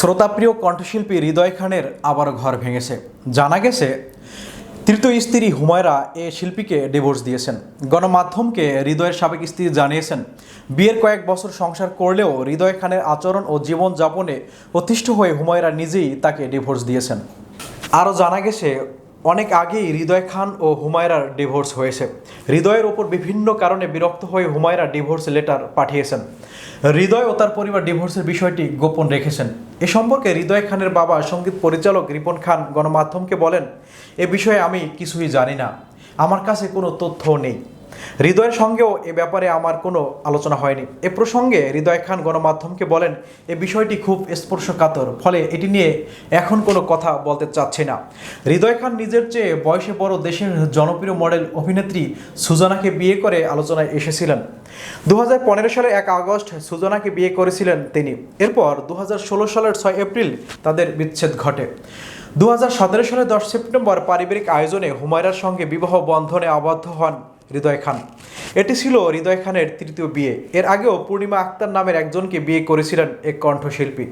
শ্রোতাপ্রিয় কণ্ঠশিল্পী হৃদয় খানের আবার ঘর ভেঙেছে। জানা গেছে, তৃতীয় স্ত্রী হুমায়রা এ শিল্পীকে ডিভোর্স দিয়েছেন। গণমাধ্যমকে হৃদয়ের সাবেক স্ত্রী জানিয়েছেন, বিয়ের কয়েক বছর সংসার করলেও হৃদয় খানের আচরণ ও জীবনযাপনে অতিষ্ঠ হয়ে হুমায়রা নিজেই তাকে ডিভোর্স দিয়েছেন। আরও জানা গেছে অনেক আগেই হৃদয় খান ও হুমায়রার ডিভোর্স হয়েছে। হৃদয়ের ওপর বিভিন্ন কারণে বিরক্ত হয়ে হুমায়রা ডিভোর্স লেটার পাঠিয়েছেন। হৃদয় ও তার পরিবার ডিভোর্সের বিষয়টি গোপন রেখেছেন। এ সম্পর্কে হৃদয় খানের বাবা সংগীত পরিচালক রিপন খান গণমাধ্যমকে বলেন, এ বিষয়ে আমি কিছুই জানি না। আমার কাছে কোনো তথ্য নেই। হৃদয়ের সঙ্গেও এ ব্যাপারে আমার কোনো আলোচনা হয়নি। এ প্রসঙ্গে হৃদয় খান গণমাধ্যমকে বলেন, এ বিষয়টি খুব স্পর্শকাতর, ফলে এটি নিয়ে এখন কোনো কথা বলতে চাচ্ছি না। হৃদয় খান নিজের চেয়ে বয়সে বড় দেশের জনপ্রিয় মডেল অভিনেত্রী সুজনাকে বিয়ে করে আলোচনায় এসেছিলেন। দু সালের এক আগস্ট সুজনাকে বিয়ে করেছিলেন তিনি। এরপর দু হাজার ষোলো সালের ছয় এপ্রিল তাদের বিচ্ছেদ ঘটে। দু সালের দশ সেপ্টেম্বর পারিবারিক আয়োজনে হুমায়রার সঙ্গে বিবাহ বন্ধনে আবদ্ধ হন হৃদয় খান। এটি ছিল হৃদয় খানের তৃতীয় বিয়ে। এর আগেও পূর্ণিমা আক্তার নামের একজনকে বিয়ে করেছিলেন এক কণ্ঠশিল্পী।